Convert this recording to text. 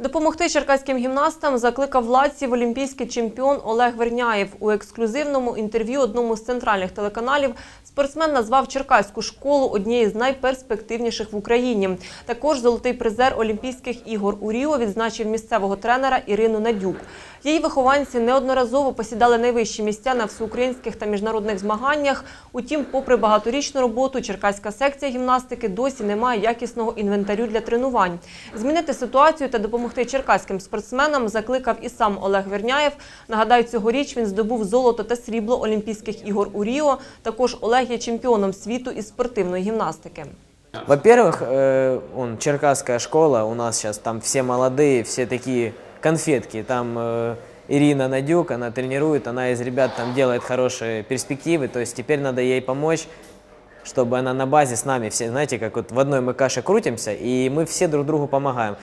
Допомогти черкаським гімнастам закликав владців олімпійський чемпіон Олег Верняєв. У ексклюзивному інтерв'ю одному з центральних телеканалів спортсмен назвав черкаську школу однією з найперспективніших в Україні. Також золотий призер Олімпійських ігор у Ріо відзначив місцевого тренера Ірину Надюк. Її вихованці неодноразово посідали найвищі місця на всеукраїнських та міжнародних змаганнях. Утім, попри багаторічну роботу, черкаська секція гімнастики досі не має якісного інвентарю для тренувань. Змінити ситуацію та допомогти черкаським спортсменам закликав і сам Олег Верняєв. Нагадаю, цьогоріч він здобув золото та срібло Олімпійських ігор у Ріо. Також Олег є чемпіоном світу із спортивної гімнастики. Во-первых, э, он черкасская школа, у нас сейчас там все молодые, все такие конфетки. Там э, Ирина Надюк, она тренирует, она из ребят там делает хорошие перспективы, то есть теперь надо ей помочь, чтобы она на базе с нами все, знаете, как вот в одной мы каше крутимся, и мы все друг другу помогаем.